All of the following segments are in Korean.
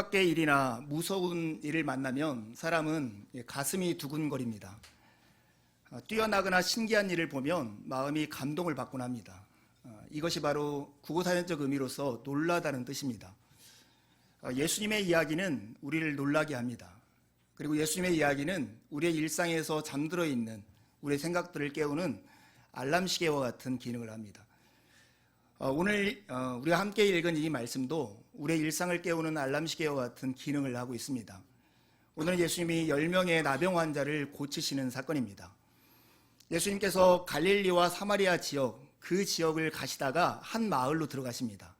뜻밖의 일이나 무서운 일을 만나면 사람은 가슴이 두근거립니다. 어, 뛰어나거나 신기한 일을 보면 마음이 감동을 받곤 합니다. 어, 이것이 바로 국어사전적 의미로서 놀라다는 뜻입니다. 어, 예수님의 이야기는 우리를 놀라게 합니다. 그리고 예수님의 이야기는 우리의 일상에서 잠들어 있는 우리의 생각들을 깨우는 알람 시계와 같은 기능을 합니다. 어, 오늘 어, 우리가 함께 읽은 이 말씀도 우리의 일상을 깨우는 알람 시계와 같은 기능을 하고 있습니다. 오늘 예수님이 10명의 나병 환자를 고치시는 사건입니다. 예수님께서 갈릴리와 사마리아 지역 그 지역을 가시다가 한 마을로 들어가십니다.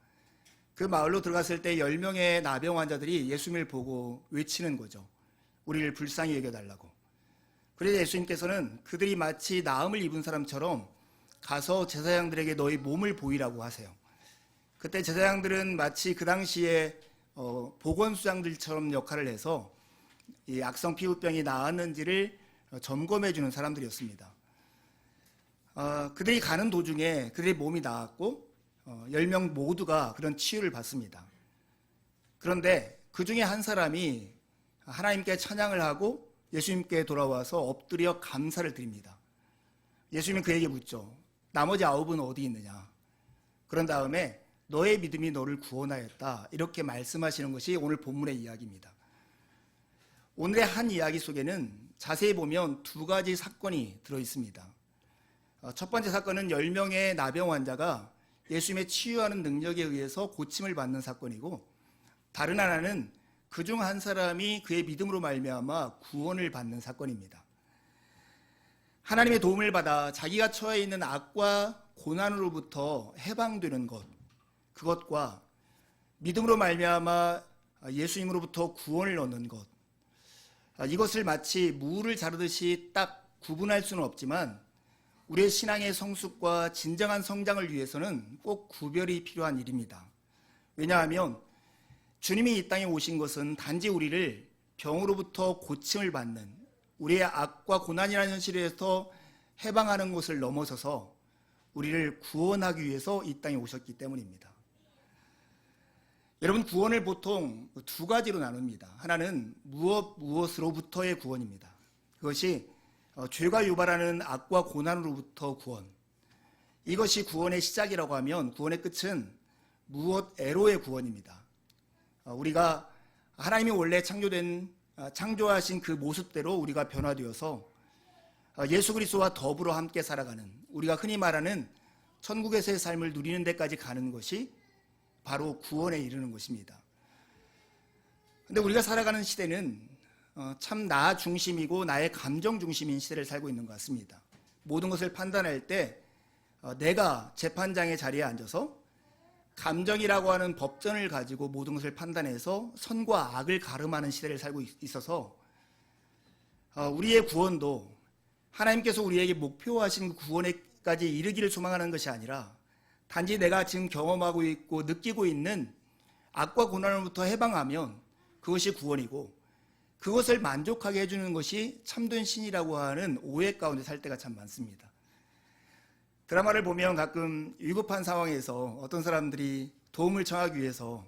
그 마을로 들어갔을 때 10명의 나병 환자들이 예수님을 보고 외치는 거죠. 우리를 불쌍히 여겨달라고. 그래서 예수님께서는 그들이 마치 나음을 입은 사람처럼 가서 제사장들에게 너희 몸을 보이라고 하세요. 그때 제사장들은 마치 그 당시에 어, 보건수장들처럼 역할을 해서 이 악성 피부병이 나았는지를 점검해 주는 사람들이었습니다. 어, 그들이 가는 도중에 그들의 몸이 나았고 어, 10명 모두가 그런 치유를 받습니다. 그런데 그 중에 한 사람이 하나님께 찬양을 하고 예수님께 돌아와서 엎드려 감사를 드립니다. 예수님은 그에게 묻죠. 나머지 아홉은 어디 있느냐? 그런 다음에 너의 믿음이 너를 구원하였다. 이렇게 말씀하시는 것이 오늘 본문의 이야기입니다. 오늘의 한 이야기 속에는 자세히 보면 두 가지 사건이 들어 있습니다. 어, 첫 번째 사건은 10명의 나병 환자가 예수님의 치유하는 능력에 의해서 고침을 받는 사건이고 다른 하나는 그 중 한 사람이 그의 믿음으로 말미암아 구원을 받는 사건입니다. 하나님의 도움을 받아 자기가 처해 있는 악과 고난으로부터 해방되는 것 그것과 믿음으로 말미암아 예수님으로부터 구원을 얻는 것 이것을 마치 무를 자르듯이 딱 구분할 수는 없지만 우리의 신앙의 성숙과 진정한 성장을 위해서는 꼭 구별이 필요한 일입니다. 왜냐하면 주님이 이 땅에 오신 것은 단지 우리를 병으로부터 고침을 받는 우리의 악과 고난이라는 현실에서 해방하는 것을 넘어서서 우리를 구원하기 위해서 이 땅에 오셨기 때문입니다. 여러분 구원을 보통 두 가지로 나눕니다. 하나는 무엇 무엇으로부터의 구원입니다. 그것이 어, 죄가 유발하는 악과 고난으로부터 구원. 이것이 구원의 시작이라고 하면 구원의 끝은 무엇 애로의 구원입니다. 어, 우리가 하나님이 원래 창조된 어, 창조하신 그 모습대로 우리가 변화되어서 예수 그리스도와 더불어 함께 살아가는 우리가 흔히 말하는 천국에서의 삶을 누리는 데까지 가는 것이 바로 구원에 이르는 것입니다. 근데 우리가 살아가는 시대는 어, 참나 중심이고 나의 감정 중심인 시대를 살고 있는 것 같습니다. 모든 것을 판단할 때 어, 내가 재판장의 자리에 앉아서 감정이라고 하는 법전을 가지고 모든 것을 판단해서 선과 악을 가름하는 시대를 살고 있어서 어, 우리의 구원도 하나님께서 우리에게 목표하신 그 구원에까지 이르기를 소망하는 것이 아니라 단지 내가 지금 경험하고 있고 느끼고 있는 악과 고난으로부터 해방하면 그것이 구원이고 그것을 만족하게 해주는 것이 참된 신이라고 하는 오해 가운데 살 때가 참 많습니다. 드라마를 보면 가끔 위급한 상황에서 어떤 사람들이 도움을 청하기 위해서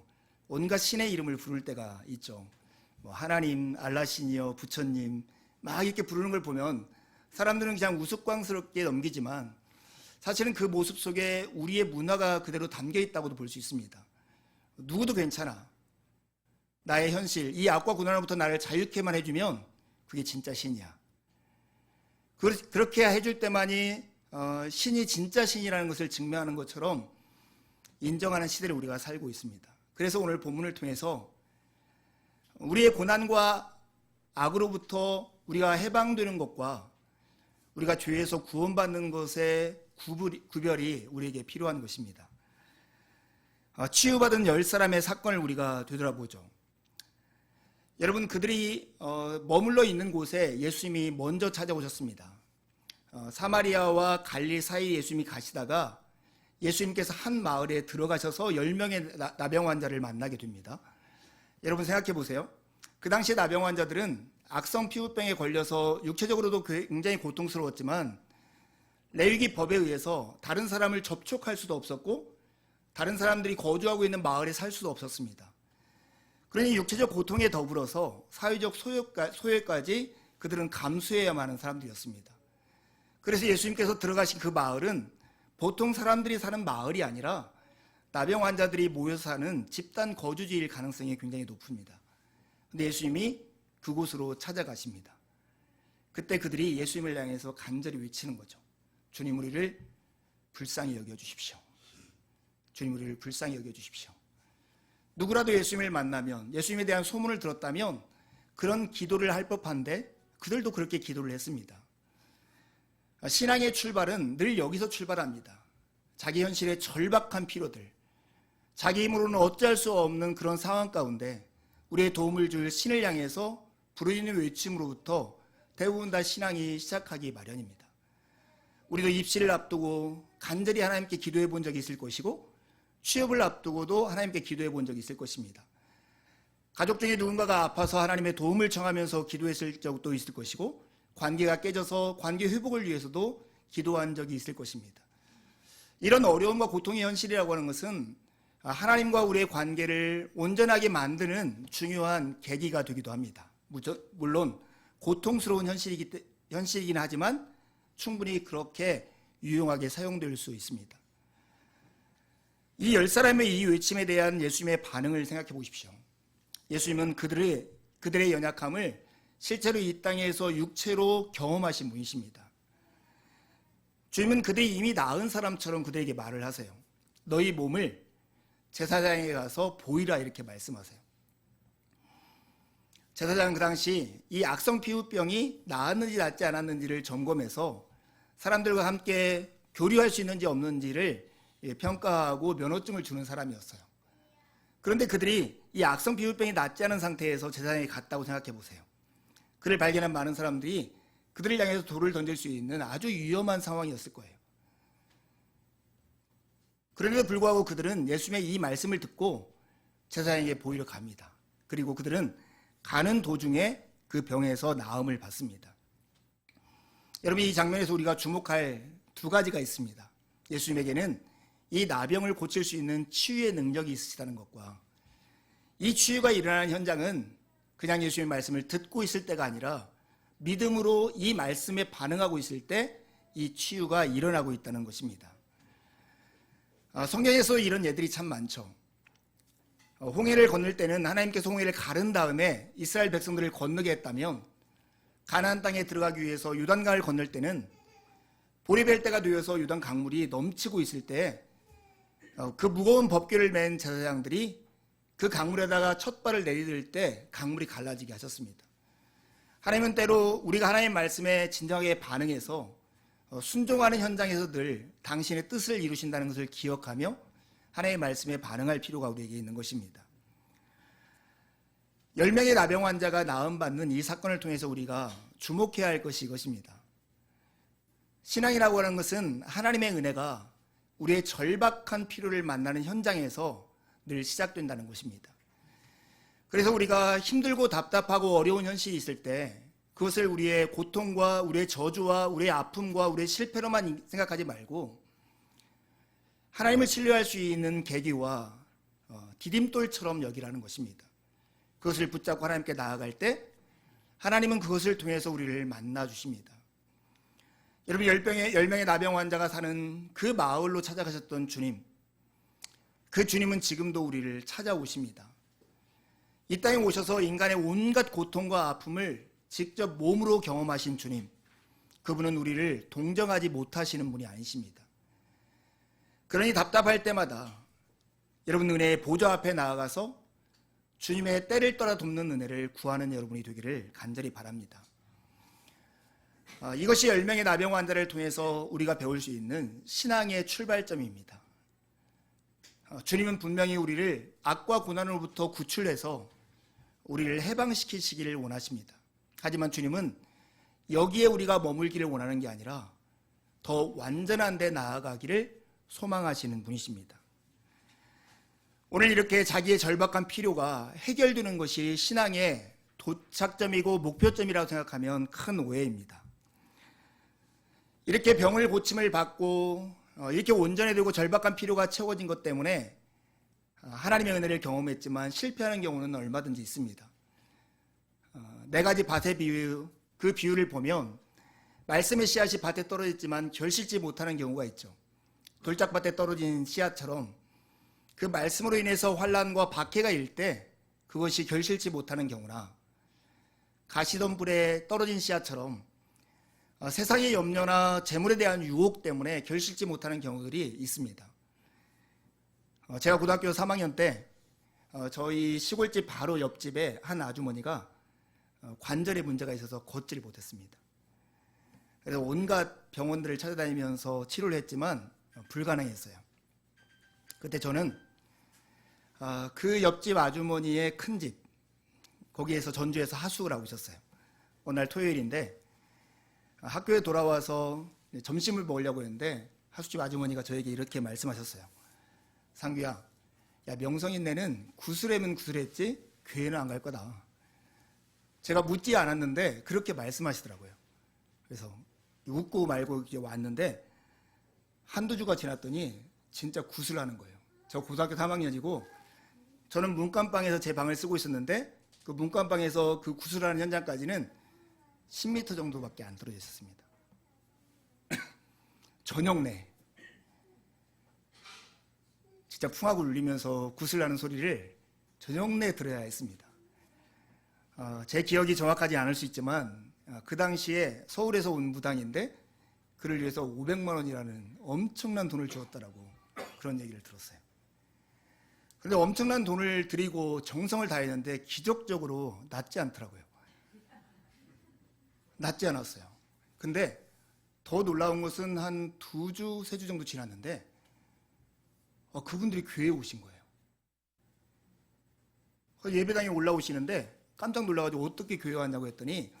온갖 신의 이름을 부를 때가 있죠. 뭐 하나님, 알라신이여, 부처님 막 이렇게 부르는 걸 보면 사람들은 그냥 우스꽝스럽게 넘기지만 사실은 그 모습 속에 우리의 문화가 그대로 담겨 있다고도 볼 수 있습니다. 누구도 괜찮아. 나의 현실, 이 악과 고난으로부터 나를 자유케만 해주면 그게 진짜 신이야. 그렇게 해줄 때만이 어, 신이 진짜 신이라는 것을 증명하는 것처럼 인정하는 시대를 우리가 살고 있습니다. 그래서 오늘 본문을 통해서 우리의 고난과 악으로부터 우리가 해방되는 것과 우리가 죄에서 구원받는 것의 구별이 우리에게 필요한 것입니다. 어, 치유받은 열 사람의 사건을 우리가 되돌아보죠. 여러분 그들이 어, 머물러 있는 곳에 예수님이 먼저 찾아오셨습니다. 어, 사마리아와 갈릴 사이 예수님이 가시다가 예수님께서 한 마을에 들어가셔서 10명의 나병 환자를 만나게 됩니다. 여러분 생각해 보세요. 그 당시 나병 환자들은 악성 피부병에 걸려서 육체적으로도 굉장히 고통스러웠지만 레위기 법에 의해서 다른 사람을 접촉할 수도 없었고 다른 사람들이 거주하고 있는 마을에 살 수도 없었습니다. 그러니 육체적 고통에 더불어서 사회적 소외까- 소외까지 그들은 감수해야만 하는 사람들이었습니다. 그래서 예수님께서 들어가신 그 마을은 보통 사람들이 사는 마을이 아니라 나병 환자들이 모여서 사는 집단 거주지일 가능성이 굉장히 높습니다. 근데 예수님이 그곳으로 찾아가십니다. 그때 그들이 예수님을 향해서 간절히 외치는 거죠. 주님 우리를 불쌍히 여겨 주십시오. 주님 우리를 불쌍히 여겨 주십시오. 누구라도 예수님을 만나면 예수님에 대한 소문을 들었다면 그런 기도를 할 법한데 그들도 그렇게 기도를 했습니다. 신앙의 출발은 늘 여기서 출발합니다. 자기 현실의 절박한 필요들, 자기 힘으로는 어찌할 수 없는 그런 상황 가운데 우리의 도움을 줄 신을 향해서 부르짖는 외침으로부터 대부분 다 신앙이 시작하기 마련입니다. 우리도 입시를 앞두고 간절히 하나님께 기도해 본 적이 있을 것이고 취업을 앞두고도 하나님께 기도해 본 적이 있을 것입니다. 가족 중에 누군가가 아파서 하나님의 도움을 청하면서 기도했을 적도 있을 것이고 관계가 깨져서 관계 회복을 위해서도 기도한 적이 있을 것입니다. 이런 어려움과 고통의 현실이라고 하는 것은 하나님과 우리의 관계를 온전하게 만드는 중요한 계기가 되기도 합니다. 물론 고통스러운 현실이기, 때- 현실이긴 하지만 충분히 그렇게 유용하게 사용될 수 있습니다. 이 열 사람의 이 외침에 대한 예수님의 반응을 생각해 보십시오. 예수님은 그들의, 그들의 연약함을 실제로 이 땅에서 육체로 경험하신 분이십니다. 주님은 그들이 이미 나은 사람처럼 그들에게 말을 하세요. 너희 몸을 제사장에 가서 보이라 이렇게 말씀하세요. 제사장은 그 당시 이 악성 피부병이 나았는지 낫지 않았는지를 점검해서 사람들과 함께 교류할 수 있는지 없는지를 예, 평가하고 면허증을 주는 사람이었어요. 그런데 그들이 이 악성 피부병이 낫지 않은 상태에서 제사장에 갔다고 생각해 보세요. 그를 발견한 많은 사람들이 그들을 향해서 돌을 던질 수 있는 아주 위험한 상황이었을 거예요. 그럼에도 불구하고 그들은 예수님의 이 말씀을 듣고 제사장에게 보이러 갑니다. 그리고 그들은 가는 도중에 그 병에서 나음을 받습니다. 여러분 이 장면에서 우리가 주목할 두 가지가 있습니다. 예수님에게는 이 나병을 고칠 수 있는 치유의 능력이 있으시다는 것과 이 치유가 일어나는 현장은 그냥 예수님의 말씀을 듣고 있을 때가 아니라 믿음으로 이 말씀에 반응하고 있을 때 이 치유가 일어나고 있다는 것입니다. 아, 성경에서 이런 예들이 참 많죠. 어, 홍해를 건널 때는 하나님께서 홍해를 가른 다음에 이스라엘 백성들을 건너게 했다면 가나안 땅에 들어가기 위해서 요단강을 건널 때는 보리벨 때가 되어서 요단 강물이 넘치고 있을 때 그 무거운 법궤를 맨 제사장들이 그 강물에다가 첫 발을 내디딜 때 강물이 갈라지게 하셨습니다. 하나님은 때로 우리가 하나님 말씀에 진정하게 반응해서 어, 순종하는 현장에서 늘 당신의 뜻을 이루신다는 것을 기억하며 하나님의 말씀에 반응할 필요가 우리에게 있는 것입니다. 10명의 나병 환자가 나음받는 이 사건을 통해서 우리가 주목해야 할 것이 이것입니다. 신앙이라고 하는 것은 하나님의 은혜가 우리의 절박한 필요를 만나는 현장에서 늘 시작된다는 것입니다. 그래서 우리가 힘들고 답답하고 어려운 현실이 있을 때 그것을 우리의 고통과 우리의 저주와 우리의 아픔과 우리의 실패로만 생각하지 말고 하나님을 신뢰할 수 있는 계기와 어, 디딤돌처럼 여기라는 것입니다. 그것을 붙잡고 하나님께 나아갈 때 하나님은 그것을 통해서 우리를 만나 주십니다. 여러분 열병의 열명의 나병 환자가 사는 그 마을로 찾아가셨던 주님, 그 주님은 지금도 우리를 찾아오십니다. 이 땅에 오셔서 인간의 온갖 고통과 아픔을 직접 몸으로 경험하신 주님, 그분은 우리를 동정하지 못하시는 분이 아니십니다. 그러니 답답할 때마다 여러분 은혜의 보좌 앞에 나아가서 주님의 때를 떠나 돕는 은혜를 구하는 여러분이 되기를 간절히 바랍니다. 아, 이것이 10명의 나병 환자를 통해서 우리가 배울 수 있는 신앙의 출발점입니다. 아, 주님은 분명히 우리를 악과 고난으로부터 구출해서 우리를 해방시키시기를 원하십니다. 하지만 주님은 여기에 우리가 머물기를 원하는 게 아니라 더 완전한 데 나아가기를 소망하시는 분이십니다. 오늘 이렇게 자기의 절박한 필요가 해결되는 것이 신앙의 도착점이고 목표점이라고 생각하면 큰 오해입니다. 이렇게 병을 고침을 받고 어, 이렇게 온전해지고 절박한 필요가 채워진 것 때문에 아, 하나님의 은혜를 경험했지만 실패하는 경우는 얼마든지 있습니다. 어, 네 가지 밭의 비유, 그 비유를 보면 말씀의 씨앗이 밭에 떨어졌지만 결실지 못하는 경우가 있죠. 돌짝밭에 떨어진 씨앗처럼 그 말씀으로 인해서 환란과 박해가 일 때 그것이 결실지 못하는 경우나 가시던 불에 떨어진 씨앗처럼 어, 세상의 염려나 재물에 대한 유혹 때문에 결실지 못하는 경우들이 있습니다. 어, 제가 고등학교 3학년 때 어, 저희 시골집 바로 옆집에 한 아주머니가 어, 관절에 문제가 있어서 걷지를 못했습니다. 그래서 온갖 병원들을 찾아다니면서 치료를 했지만 어, 불가능했어요. 그때 저는 아, 그 옆집 아주머니의 큰 집 거기에서 전주에서 하숙을 하고 있었어요. 어느 날 토요일인데 아, 학교에 돌아와서 점심을 먹으려고 했는데 하숙집 아주머니가 저에게 이렇게 말씀하셨어요. 상규야, 야 명성인네는 구슬에면 구슬했지 교회는 안 갈 거다. 제가 묻지 않았는데 그렇게 말씀하시더라고요. 그래서 웃고 말고 이렇게 왔는데 한두 주가 지났더니 진짜 구슬하는 거예요. 저 고등학교 3학년이고 저는 문간방에서 제 방을 쓰고 있었는데 그 문간방에서 그 구슬하는 현장까지는 10m 정도밖에 안 떨어져 있었습니다. 저녁 내 진짜 풍악을 울리면서 구슬하는 소리를 저녁 내 들어야 했습니다. 어, 제 기억이 정확하지 않을 수 있지만 어, 그 당시에 서울에서 온 무당인데 그를 위해서 500만 원이라는 엄청난 돈을 주었다라고 그런 얘기를 들었어요. 그런데 엄청난 돈을 들이고 정성을 다했는데 기적적으로 낫지 않더라고요. 낫지 않았어요. 근데 더 놀라운 것은 한 두 주, 세 주 정도 지났는데 어, 그분들이 교회에 오신 거예요. 그 예배당에 올라오시는데 깜짝 놀라가지고 어떻게 교회 왔냐고 했더니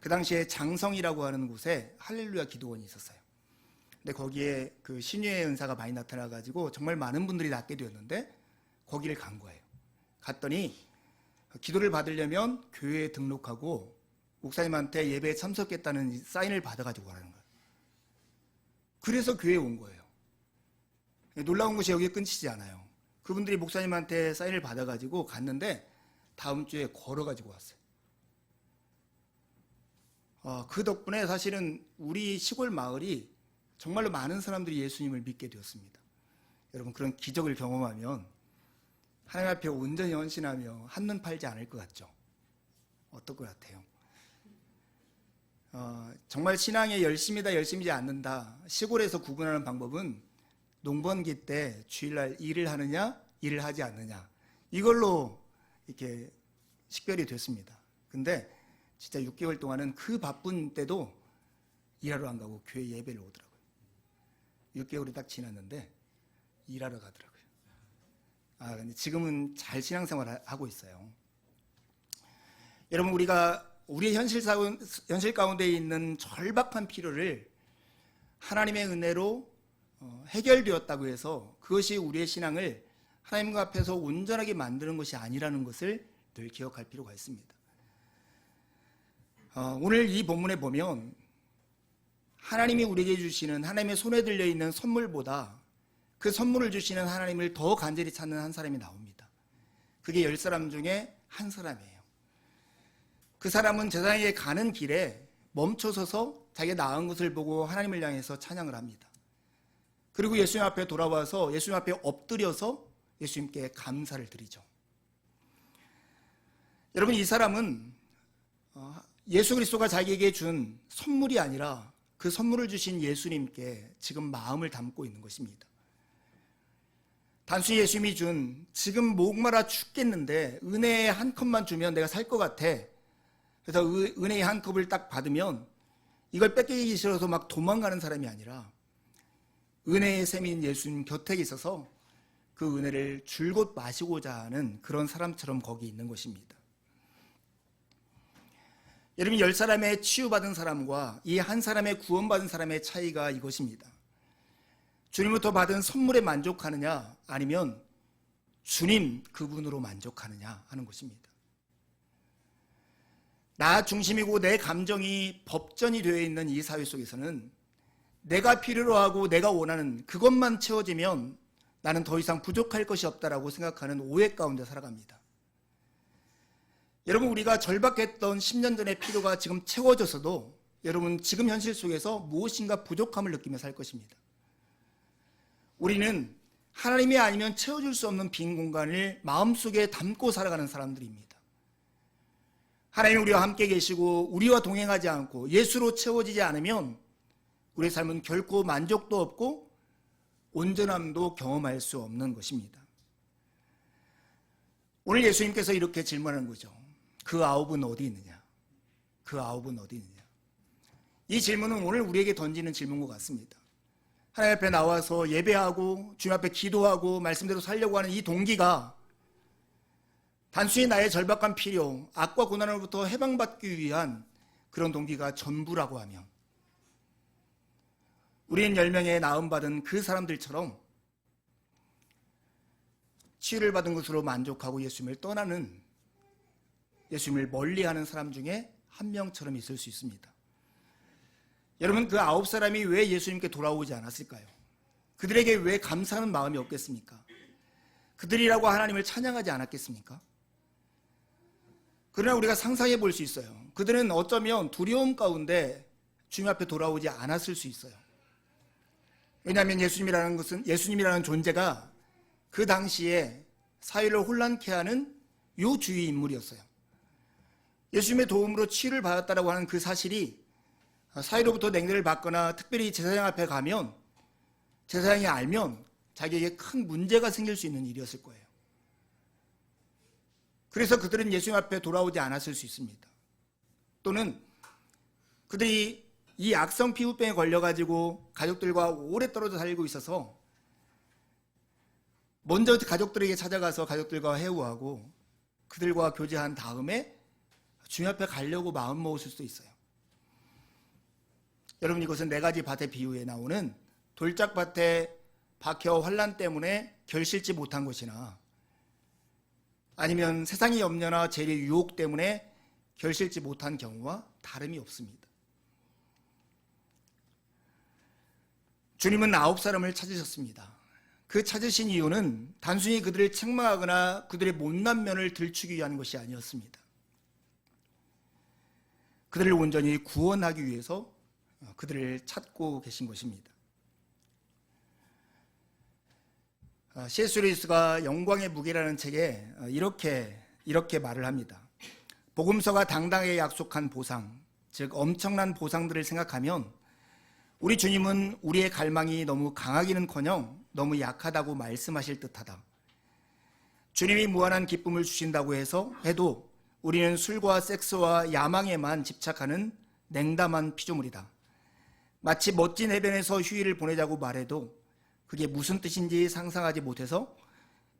그 당시에 장성이라고 하는 곳에 할렐루야 기도원이 있었어요. 근데 거기에 그 신유의 은사가 많이 나타나가지고 정말 많은 분들이 낫게 되었는데 거기를 간 거예요. 갔더니 기도를 받으려면 교회에 등록하고 목사님한테 예배에 참석했다는 사인을 받아가지고 가라는 거예요. 그래서 교회에 온 거예요. 놀라운 것이 여기에 끊치지 않아요. 그분들이 목사님한테 사인을 받아가지고 갔는데 다음 주에 걸어가지고 왔어요. 어, 그 덕분에 사실은 우리 시골 마을이 정말로 많은 사람들이 예수님을 믿게 되었습니다. 여러분 그런 기적을 경험하면 하나님 앞에 온전히 헌신하며 한눈 팔지 않을 것 같죠? 어떨 것 같아요? 어, 정말 신앙에 열심이다 열심이지 않는다 시골에서 구분하는 방법은 농번기 때 주일날 일을 하느냐 일을 하지 않느냐 이걸로 이렇게 식별이 됐습니다. 근데 진짜 6개월 동안은 그 바쁜 때도 일하러 안 가고 교회 예배를 오더라고요. 6개월이 딱 지났는데 일하러 가더라고요. 아, 근데 지금은 잘 신앙생활 하고 있어요. 여러분 우리가 우리의 현실 사운, 현실 가운데 있는 절박한 필요를 하나님의 은혜로 어, 해결되었다고 해서 그것이 우리의 신앙을 하나님과 앞에서 온전하게 만드는 것이 아니라는 것을 늘 기억할 필요가 있습니다. 어, 오늘 이 본문에 보면 하나님이 우리에게 주시는 하나님의 손에 들려 있는 선물보다 그 선물을 주시는 하나님을 더 간절히 찾는 한 사람이 나옵니다. 그게 열 사람 중에 한 사람이에요. 그 사람은 제사장에게 가는 길에 멈춰서서 자기가 나은 것을 보고 하나님을 향해서 찬양을 합니다. 그리고 예수님 앞에 돌아와서 예수님 앞에 엎드려서 예수님께 감사를 드리죠. 여러분 이 사람은 어, 예수 그리스도가 자기에게 준 선물이 아니라 그 선물을 주신 예수님께 지금 마음을 담고 있는 것입니다. 단순히 예수님이 준 지금 목마라 죽겠는데 은혜의 한 컵만 주면 내가 살 것 같아. 그래서 은혜의 한 컵을 딱 받으면 이걸 뺏기기 싫어서 막 도망가는 사람이 아니라 은혜의 샘인 예수님 곁에 있어서 그 은혜를 줄곧 마시고자 하는 그런 사람처럼 거기 있는 것입니다. 여러분 열 사람의 치유받은 사람과 이 한 사람의 구원받은 사람의 차이가 이것입니다. 주님부터 받은 선물에 만족하느냐 아니면 주님 그분으로 만족하느냐 하는 것입니다. 나 중심이고 내 감정이 법전이 되어 있는 이 사회 속에서는 내가 필요로 하고 내가 원하는 그것만 채워지면 나는 더 이상 부족할 것이 없다라고 생각하는 오해 가운데 살아갑니다. 여러분 우리가 절박했던 10년 전의 필요가 지금 채워져서도 여러분 지금 현실 속에서 무엇인가 부족함을 느끼며 살 것입니다. 우리는 하나님이 아니면 채워줄 수 없는 빈 공간을 마음속에 담고 살아가는 사람들입니다. 하나님 우리와 함께 계시고 우리와 동행하지 않고 예수로 채워지지 않으면 우리의 삶은 결코 만족도 없고 온전함도 경험할 수 없는 것입니다. 오늘 예수님께서 이렇게 질문하는 거죠. 그 아홉은 어디 있느냐? 그 아홉은 어디 있느냐? 이 질문은 오늘 우리에게 던지는 질문 것 같습니다. 하나님 앞에 나와서 예배하고 주님 앞에 기도하고 말씀대로 살려고 하는 이 동기가 단순히 나의 절박한 필요, 악과 고난으로부터 해방받기 위한 그런 동기가 전부라고 하면 우리는 10명의 나음받은 그 사람들처럼 치유를 받은 것으로 만족하고 예수님을 떠나는 예수님을 멀리하는 사람 중에 한 명처럼 있을 수 있습니다. 여러분 그 아홉 사람이 왜 예수님께 돌아오지 않았을까요? 그들에게 왜 감사하는 마음이 없겠습니까? 그들이라고 하나님을 찬양하지 않았겠습니까? 그러나 우리가 상상해 볼 수 있어요. 그들은 어쩌면 두려움 가운데 주님 앞에 돌아오지 않았을 수 있어요. 왜냐하면 예수님이라는 것은 예수님이라는 존재가 그 당시에 사회를 혼란케 하는 요 주의 인물이었어요. 예수님의 도움으로 치유를 받았다라고 하는 그 사실이 사회로부터 냉대를 받거나 특별히 제사장 앞에 가면 제사장이 알면 자기에게 큰 문제가 생길 수 있는 일이었을 거예요. 그래서 그들은 예수님 앞에 돌아오지 않았을 수 있습니다. 또는 그들이 이 악성 피부병에 걸려가지고 가족들과 오래 떨어져 살고 있어서 먼저 가족들에게 찾아가서 가족들과 회우하고 그들과 교제한 다음에 주님 앞에 가려고 마음 먹었을 수도 있어요. 여러분 이것은 네 가지 밭의 비유에 나오는 돌짝밭의 박해와 환란 때문에 결실지 못한 것이나 아니면 세상의 염려나 재리의 유혹 때문에 결실지 못한 경우와 다름이 없습니다. 주님은 아홉 사람을 찾으셨습니다. 그 찾으신 이유는 단순히 그들을 책망하거나 그들의 못난 면을 들추기 위한 것이 아니었습니다. 그들을 온전히 구원하기 위해서 그들을 찾고 계신 것입니다. C.S. 루이스가 영광의 무게라는 책에 이렇게 이렇게 말을 합니다. 복음서가 당당하게 약속한 보상, 즉 엄청난 보상들을 생각하면 우리 주님은 우리의 갈망이 너무 강하기는커녕 너무 약하다고 말씀하실 듯하다. 주님이 무한한 기쁨을 주신다고 해서 해도 우리는 술과 섹스와 야망에만 집착하는 냉담한 피조물이다. 마치 멋진 해변에서 휴일을 보내자고 말해도 그게 무슨 뜻인지 상상하지 못해서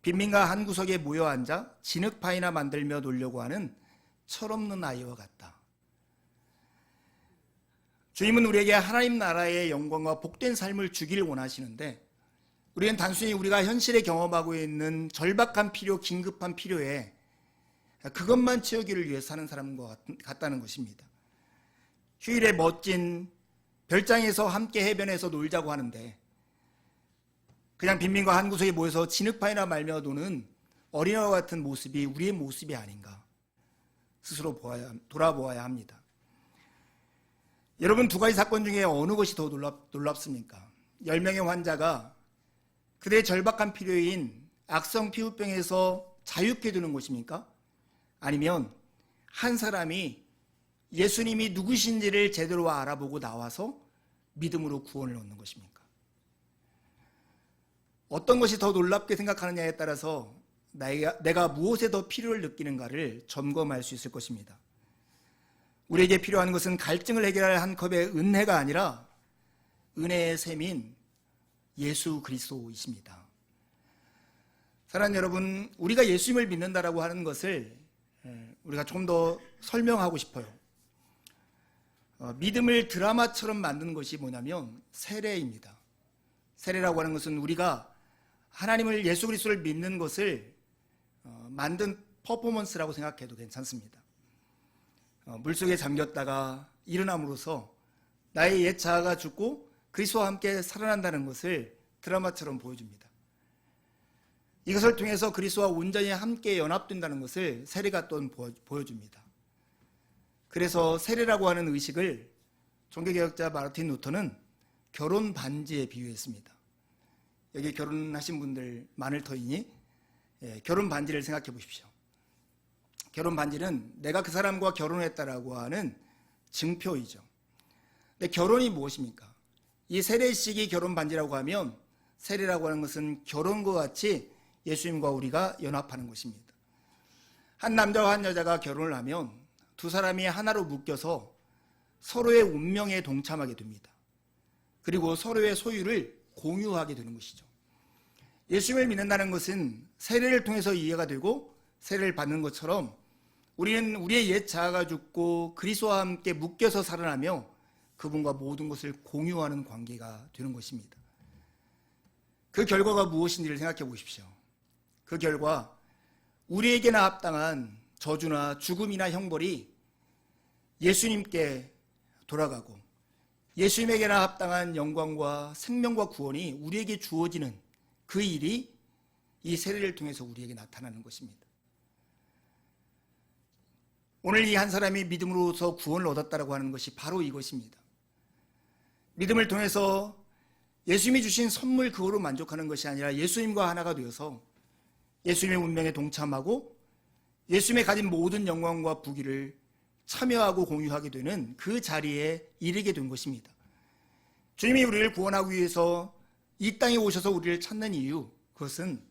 빈민가 한 구석에 모여 앉아 진흙파이나 만들며 놀려고 하는 철없는 아이와 같다. 주님은 우리에게 하나님 나라의 영광과 복된 삶을 주기를 원하시는데 우리는 단순히 우리가 현실에 경험하고 있는 절박한 필요, 긴급한 필요에 그것만 채우기를 위해 사는 사람과 같다는 것입니다. 휴일에 멋진 별장에서 함께 해변에서 놀자고 하는데 그냥 빈민과 한 구석에 모여서 진흙파이나 말며 노는 어린아이와 같은 모습이 우리의 모습이 아닌가 스스로 보아야, 돌아보아야 합니다. 여러분 두 가지 사건 중에 어느 것이 더 놀랍, 놀랍습니까? 10명의 환자가 그들의 절박한 필요인 악성 피부병에서 자유케 되는 것입니까? 아니면 한 사람이 예수님이 누구신지를 제대로 알아보고 나와서 믿음으로 구원을 얻는 것입니까? 어떤 것이 더 놀랍게 생각하느냐에 따라서 내가, 내가 무엇에 더 필요를 느끼는가를 점검할 수 있을 것입니다. 우리에게 필요한 것은 갈증을 해결할 한 컵의 은혜가 아니라 은혜의 셈인 예수 그리스도이십니다. 사랑하는 여러분, 우리가 예수님을 믿는다라고 하는 것을 우리가 좀 더 설명하고 싶어요. 어, 믿음을 드라마처럼 만드는 것이 뭐냐면 세례입니다. 세례라고 하는 것은 우리가 하나님을 예수 그리스도를 믿는 것을 어, 만든 퍼포먼스라고 생각해도 괜찮습니다. 어, 물속에 잠겼다가 일어남으로써 나의 옛 자아가 죽고 그리스도와 함께 살아난다는 것을 드라마처럼 보여줍니다. 이것을 통해서 그리스도와 온전히 함께 연합된다는 것을 세례가 또 보여- 보여줍니다. 그래서 세례라고 하는 의식을 종교개혁자 마르틴 루터는 결혼 반지에 비유했습니다. 여기 결혼하신 분들 많을 터이니 예, 결혼 반지를 생각해 보십시오. 결혼 반지는 내가 그 사람과 결혼했다라고 하는 증표이죠. 근데 결혼이 무엇입니까? 이 세례식이 결혼 반지라고 하면 세례라고 하는 것은 결혼과 같이 예수님과 우리가 연합하는 것입니다. 한 남자와 한 여자가 결혼을 하면 두 사람이 하나로 묶여서 서로의 운명에 동참하게 됩니다. 그리고 서로의 소유를 공유하게 되는 것이죠. 예수님을 믿는다는 것은 세례를 통해서 이해가 되고 세례를 받는 것처럼 우리는 우리의 옛 자아가 죽고 그리스도와 함께 묶여서 살아나며 그분과 모든 것을 공유하는 관계가 되는 것입니다. 그 결과가 무엇인지를 생각해 보십시오. 그 결과 우리에게나 합당한 저주나 죽음이나 형벌이 예수님께 돌아가고 예수님에게나 합당한 영광과 생명과 구원이 우리에게 주어지는 그 일이 이 세례를 통해서 우리에게 나타나는 것입니다. 오늘 이 한 사람이 믿음으로서 구원을 얻었다라고 하는 것이 바로 이것입니다. 믿음을 통해서 예수님이 주신 선물 그거로 만족하는 것이 아니라 예수님과 하나가 되어서 예수님의 운명에 동참하고 예수님의 가진 모든 영광과 부귀를 참여하고 공유하게 되는 그 자리에 이르게 된 것입니다. 주님이 우리를 구원하기 위해서 이 땅에 오셔서 우리를 찾는 이유, 그것은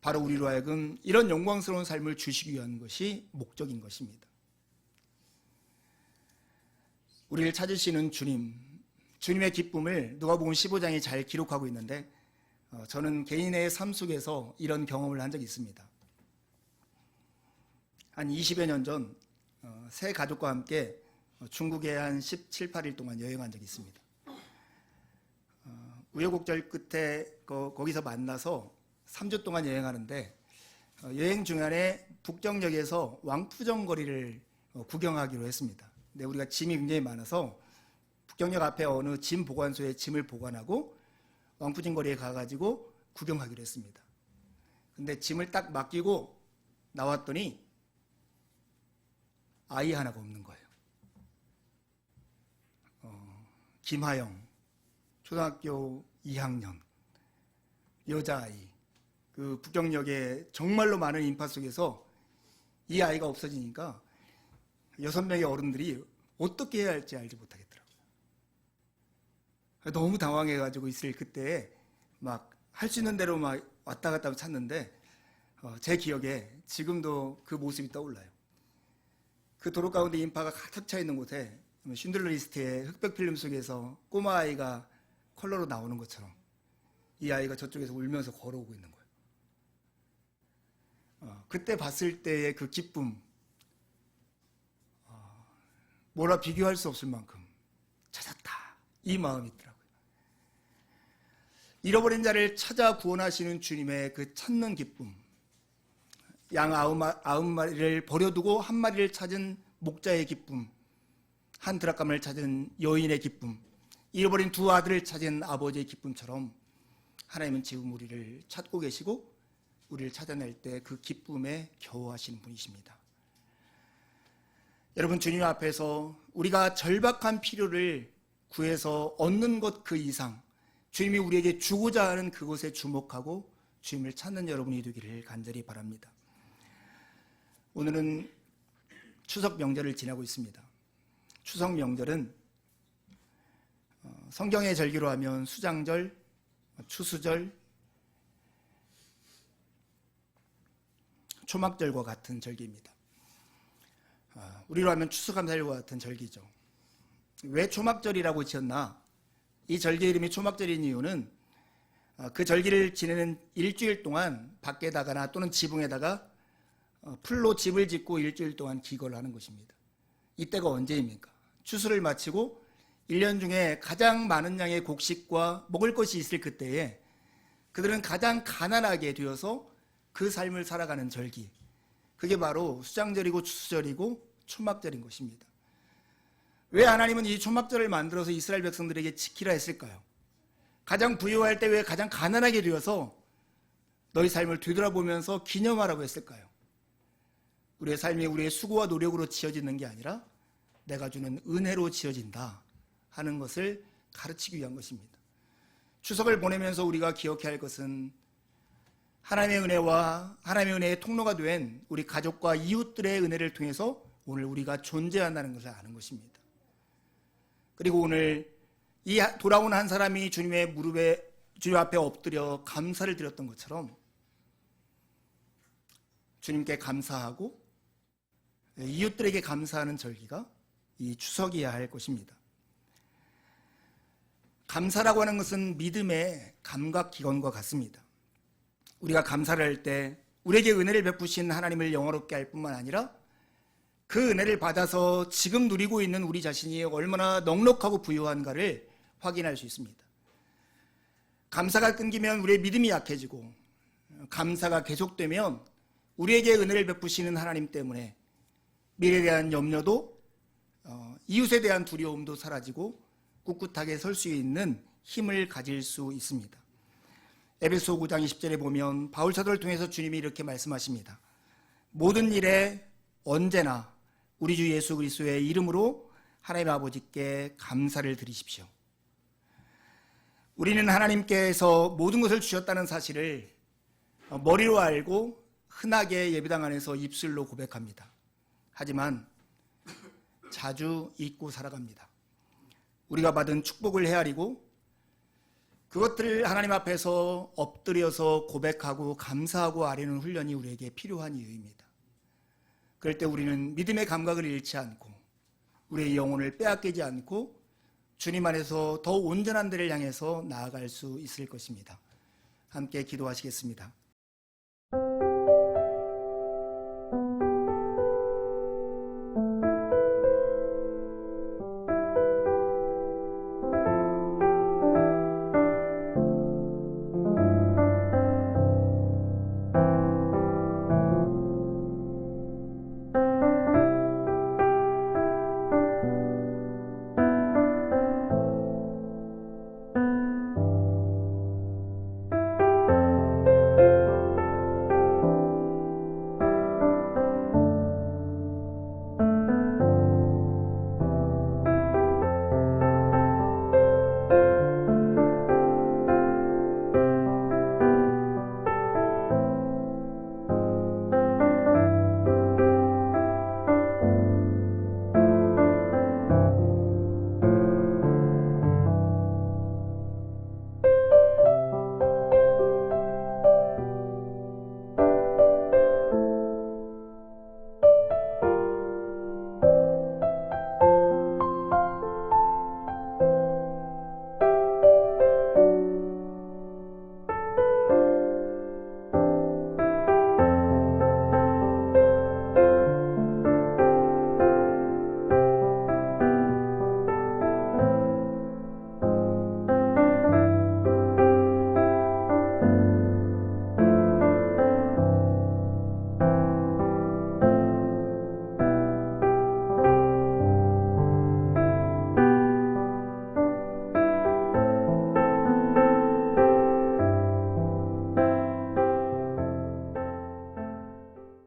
바로 우리로 하여금 이런 영광스러운 삶을 주시기 위한 것이 목적인 것입니다. 우리를 찾으시는 주님, 주님의 기쁨을 누가복음 15장에 잘 기록하고 있는데 어, 저는 개인의 삶 속에서 이런 경험을 한 적이 있습니다. 한 20여 년 전 새 가족과 함께 어, 중국에 한 17, 8일 동안 여행한 적이 있습니다. 어, 우여곡절 끝에 거, 거기서 만나서 3주 동안 여행하는데 어, 여행 중간에 북경역에서 왕푸정 거리를 어, 구경하기로 했습니다. 근데 우리가 짐이 굉장히 많아서 북경역 앞에 어느 짐 보관소에 짐을 보관하고 왕푸정 거리에 가가지고 구경하기로 했습니다. 근데 짐을 딱 맡기고 나왔더니 아이 하나가 없는 거예요. 어, 김하영, 초등학교 2학년, 여자아이. 그 북경역에 정말로 많은 인파 속에서 이 아이가 없어지니까 여섯 명의 어른들이 어떻게 해야 할지 알지 못하겠더라고요. 너무 당황해가지고 있을 그때 막 할 수 있는 대로 막 왔다 갔다 찾는데 어, 제 기억에 지금도 그 모습이 떠올라요. 그 도로 가운데 인파가 가득 차 있는 곳에 쉰들러 리스트의 흑백 필름 속에서 꼬마 아이가 컬러로 나오는 것처럼 이 아이가 저쪽에서 울면서 걸어오고 있는 거예요. 어, 그때 봤을 때의 그 기쁨, 어, 뭐라 비교할 수 없을 만큼 찾았다. 이 마음이 있더라고요. 잃어버린 자를 찾아 구원하시는 주님의 그 찾는 기쁨, 양 아홉, 마리를 버려두고 한 마리를 찾은 목자의 기쁨, 한 드라감을 찾은 여인의 기쁨, 잃어버린 두 아들을 찾은 아버지의 기쁨처럼 하나님은 지금 우리를 찾고 계시고 우리를 찾아낼 때 그 기쁨에 겨워하시는 분이십니다. 여러분 주님 앞에서 우리가 절박한 필요를 구해서 얻는 것 그 이상 주님이 우리에게 주고자 하는 그것에 주목하고 주님을 찾는 여러분이 되기를 간절히 바랍니다. 오늘은 추석 명절을 지나고 있습니다. 추석 명절은 어, 성경의 절기로 하면 수장절, 추수절, 초막절과 같은 절기입니다. 아, 우리로 하면 추수감사절과 같은 절기죠. 왜 초막절이라고 지었나? 이 절기 이름이 초막절인 이유는 아, 그 절기를 지내는 일주일 동안 밖에다가나 또는 지붕에다가 어, 풀로 집을 짓고 일주일 동안 기거를 하는 것입니다. 이때가 언제입니까? 추수를 마치고 1년 중에 가장 많은 양의 곡식과 먹을 것이 있을 그때에 그들은 가장 가난하게 되어서 그 삶을 살아가는 절기. 그게 바로 수장절이고 추수절이고 초막절인 것입니다. 왜 하나님은 이 초막절을 만들어서 이스라엘 백성들에게 지키라 했을까요? 가장 부유할 때 왜 가장 가난하게 되어서 너희 삶을 되돌아보면서 기념하라고 했을까요? 우리의 삶이 우리의 수고와 노력으로 지어지는 게 아니라 내가 주는 은혜로 지어진다 하는 것을 가르치기 위한 것입니다. 추석을 보내면서 우리가 기억해야 할 것은 하나님의 은혜와 하나님의 은혜의 통로가 된 우리 가족과 이웃들의 은혜를 통해서 오늘 우리가 존재한다는 것을 아는 것입니다. 그리고 오늘 이 돌아온 한 사람이 주님의 무릎에 주님 앞에 엎드려 감사를 드렸던 것처럼 주님께 감사하고 이웃들에게 감사하는 절기가 이 추석이어야 할 것입니다. 감사라고 하는 것은 믿음의 감각 기관과 같습니다. 우리가 감사를 할 때 우리에게 은혜를 베푸신 하나님을 영화롭게 할 뿐만 아니라 그 은혜를 받아서 지금 누리고 있는 우리 자신이 얼마나 넉넉하고 부유한가를 확인할 수 있습니다. 감사가 끊기면 우리의 믿음이 약해지고 감사가 계속되면 우리에게 은혜를 베푸시는 하나님 때문에 미래에 대한 염려도 어, 이웃에 대한 두려움도 사라지고 꿋꿋하게 설 수 있는 힘을 가질 수 있습니다. 에베소 9장 20절에 보면 바울 사도를 통해서 주님이 이렇게 말씀하십니다. 모든 일에 언제나 우리 주 예수 그리스도의 이름으로 하나님 아버지께 감사를 드리십시오. 우리는 하나님께서 모든 것을 주셨다는 사실을 머리로 알고 흔하게 예배당 안에서 입술로 고백합니다. 하지만 자주 잊고 살아갑니다. 우리가 받은 축복을 헤아리고 그것들을 하나님 앞에서 엎드려서 고백하고 감사하고 아뢰는 훈련이 우리에게 필요한 이유입니다. 그럴 때 우리는 믿음의 감각을 잃지 않고 우리의 영혼을 빼앗기지 않고 주님 안에서 더 온전한 데를 향해서 나아갈 수 있을 것입니다. 함께 기도하시겠습니다.